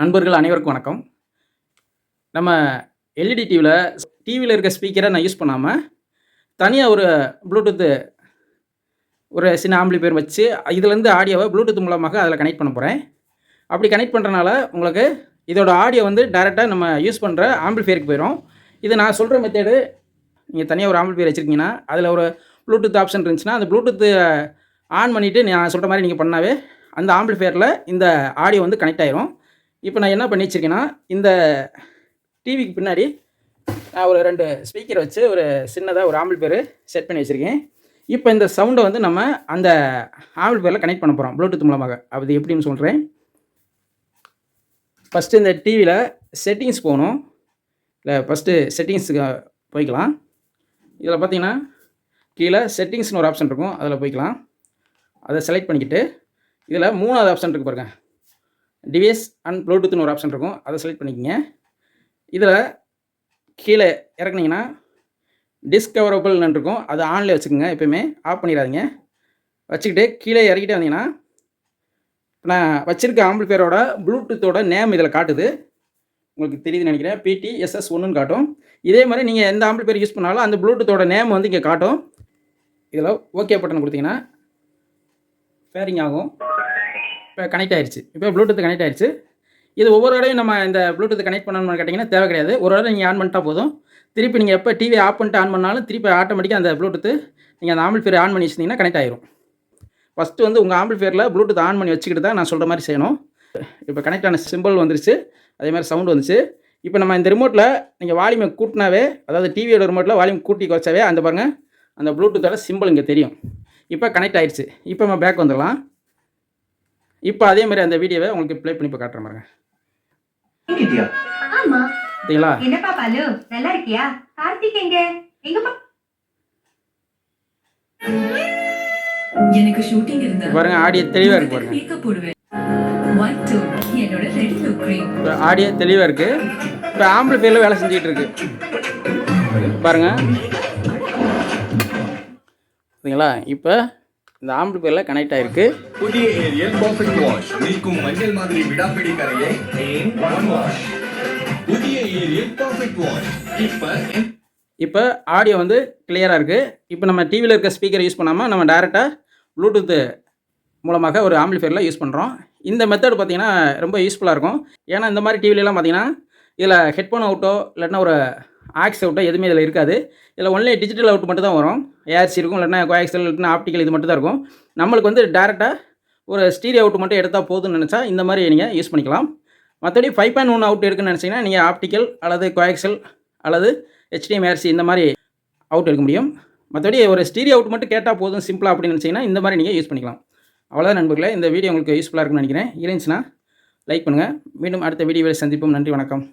நண்பர்கள் அனைவருக்கும் வணக்கம். நம்ம எல்இடி டிவியில் டிவியில் இருக்க ஸ்பீக்கரை நான் யூஸ் பண்ணாமல் தனியாக ஒரு ப்ளூடூத்து ஒரு சின்ன ஆம்பிளிஃபையர் வச்சு இதுலேருந்து ஆடியோவை ப்ளூடூத் மூலமாக அதில் கனெக்ட் பண்ண போகிறேன் அப்படி கனெக்ட் பண்ணுறனால உங்களுக்கு இதோட ஆடியோ வந்து டைரெக்டாக நம்ம யூஸ் பண்ணுற ஆம்பிளிஃபையருக்கு போயிடும் இது நான் சொல்கிற மெத்தேடு நீங்கள் தனியாக ஒரு ஆம்பிளிஃபையர் வச்சுருக்கீங்கன்னா அதில் ஒரு ப்ளூடூத் ஆப்ஷன் இருந்துச்சுன்னா அந்த ப்ளூடூத்து ஆன் பண்ணிவிட்டு நான் சொல்கிற மாதிரி நீங்கள் பண்ணாவே அந்த ஆம்பிளிஃபையரில் இந்த ஆடியோ வந்து கனெக்ட் ஆயிரும். இப்போ நான் என்ன பண்ணி வச்சுருக்கேன்னா இந்த டிவிக்கு பின்னாடி நான் ஒரு ரெண்டு ஸ்பீக்கர் வச்சு ஒரு சின்னதாக ஒரு ஆம்பிள் செட் பண்ணி வச்சுருக்கேன். இப்போ இந்த சவுண்டை வந்து நம்ம அந்த ஆம்பிள் பேரில் கனெக்ட் பண்ண போகிறோம் ப்ளூடூத் மூலமாக. அது எப்படின்னு சொல்கிறேன் ஃபஸ்ட்டு இந்த டிவியில் செட்டிங்ஸ் போகணும். இல்லை ஃபஸ்ட்டு செட்டிங்ஸுக்கு போய்க்கலாம். இதில் பார்த்தீங்கன்னா கீழே செட்டிங்ஸ்னு ஒரு ஆப்ஷன் இருக்கும் அதில் போய்க்கலாம். அதை செலக்ட் பண்ணிக்கிட்டு இதில் மூணாவது ஆப்ஷன் இருக்குது பாருங்கள் டிவைஸ் அண்ட் ப்ளூடூத்னு ஒரு ஆப்ஷன் இருக்கும். அதை செலக்ட் பண்ணிக்கோங்க. இதில் கீழே இறக்குனீங்கன்னா டிஸ்கவரபிள்னு இருக்கும். அது ஆன்லேயே வச்சுக்கோங்க. எப்பயுமே ஆஃப் பண்ணிடாதீங்க. வச்சுக்கிட்டு கீழே இறக்கிட்டே வந்தீங்கன்னா இப்போ நான் வச்சுருக்க ஆம்பிள்ஃபேரோட ப்ளூடூத்தோட நேம் இதில் காட்டுது. உங்களுக்கு தெரியுதுன்னு நினைக்கிறேன். பிடி எஸ்எஸ் ஒன்றுன்னு காட்டும். இதே மாதிரி நீங்கள் எந்த ஆம்பிள்ஃபேர் யூஸ் பண்ணாலும் அந்த ப்ளூடூத்தோட நேம் வந்து இங்கே காட்டும். இதில் ஓகே பட்டன் கொடுத்தீங்கன்னா ஃபேரிங் ஆகும். இப்போ கனெக்ட் ஆயிடுச்சு இப்போ ப்ளூடூத் கனெக்ட் ஆயிடுச்சு இது ஒவ்வொரு இடையும் நம்ம இந்த ப்ளூடூத் கனெக்ட் பண்ணணும்னு கேட்டிங்கன்னா தேவை கிடையாது. ஒரு இடம் நீங்கள் ஆன் பண்ணிட்டா போதும். திருப்பி நீங்கள் எப்போ டிவி ஆஃப் பண்ணிட்டு ஆன் பண்ணாலும் திருப்பி ஆட்டோமேட்டிக்காக அந்த ப்ளூடூத் நீங்கள் அந்த ஆம்பிள் ஆன் பண்ணி வச்சிருந்தீங்கன்னா கனெக்ட் ஆயிரும். ஃபஸ்ட்டு வந்து உங்கள் ஆம்பிள் ஃபேரில் ப்ளூடூத் ஆன் பண்ணி வச்சுக்கிட்டு தான் நான் சொல்கிற மாதிரி செய்யணும். இப்போ கனெக்ட் ஆன சிம்பிள் வந்துருச்சு. அதே மாதிரி சவுண்ட் வந்துச்சு. இப்போ நம்ம இந்த ரிமோட்டில் நீங்கள் வால்யூமை கூட்டினாவே அதாவது டிவியோட ரிமோட்டில் வால்யூம் கூட்டி குறைச்சாவே அந்த பாருங்கள் அந்த ப்ளூடூத்தோட சிம்பிள் இங்கே தெரியும். இப்போ கனெக்ட் ஆயிடுச்சு இப்போ நம்ம பேக் வந்துடலாம். இப்போ அதே மாதிரி அந்த வீடியோவை உங்களுக்கு ப்ளே பண்ணி இப்போ காட்டுற பாருங்க. பார்த்தீங்களா? என்னப்பா பாலு? நல்லா இருக்கியா? கார்த்திக் எங்க? எங்க பா எனக்கு ஷூட்டிங் இருந்தா இப்போ பாருங்க ஆடியோ தெளிவாக இருக்கு பாருங்க. மேக்கப் போடுவேன். ஒயிட் டோன் என்னோட ரெட் லுக் க்ரீம் இப்போ ஆடியோ தெளிவாக இருக்குது இப்போ ஆம்பிளிஃபையரில் வேலை செஞ்சுக்கிட்டு இருக்கு. பாருங்க. சரிங்களா இப்போ இந்த ஆம்பிளிஃபையரில் கனெக்ட் ஆகிருக்கு புதிய ஏரியல் பர்ஃபெக்ட் வாஷ் நீக்கும் மஞ்சள் மாதிரி விடாப்பிடி கரையை புதிய ஏரியல் பர்ஃபெக்ட் வாஷ் இப்ப இப்போ ஆடியோ வந்து கிளியராக இருக்குது இப்போ நம்ம டிவியில் இருக்க ஸ்பீக்கர் யூஸ் பண்ணாமல் நம்ம டேரெக்டாக ப்ளூடூத்து மூலமாக ஒரு ஆம்பிளிஃபையரில் யூஸ் பண்ணுறோம் இந்த மெத்தட் பார்த்தீங்கன்னா ரொம்ப யூஸ்ஃபுல்லாக இருக்கும். ஏன்னா இந்த மாதிரி டிவிலலாம் பார்த்தீங்கன்னா இதில் ஹெட்ஃபோன் அவுட்டோ இல்லைன்னா ஒரு ஆக்ஸ் அவுட்டோ எதுவுமே இதில் இருக்காது. இதில் ஒன்லி டிஜிட்டல் அவுட் மட்டும் தான் வரும் ஏஆர்சி இருக்கும் இல்லைன்னா கோஆக்சல் இல்லைன்னா ஆப்டிக்கல் இது மட்டும் தான் இருக்கும். நம்மளுக்கு வந்து டேரெக்டாக ஒரு ஸ்டீரியோ அவுட் மட்டும் எடுத்தால் போதும்னு நினச்சா இந்த மாதிரி நீங்கள் யூஸ் பண்ணிக்கலாம். மற்றபடி ஃபைவ் பாயிண்ட் ஒன் அவுட் இருக்குன்னு நினச்சிங்கன்னா நீங்கள் ஆப்டிக்கல் அல்லது கோஆக்சல் அல்லது ஹெச்டிஎம்ஆர்சி இந்த மாதிரி அவுட் எடுக்க முடியும். மற்றபடி ஒரு ஸ்டீரியோ அவுட் மட்டும் கேட்டால் போதும் சிம்பிளாக அப்படின்னு நினச்சிங்கன்னா இந்த மாதிரி நீங்கள் யூஸ் பண்ணிக்கலாம். அவ்வளோதான் நண்பர்களே. இந்த வீடியோ உங்களுக்கு யூஸ்ஃபுல்லாக இருக்குன்னு நினைக்கிறேன். இருந்துச்சுன்னா லைக் பண்ணுங்கள் மீண்டும் அடுத்த வீடியோவில் சந்திப்போம். நன்றி வணக்கம்.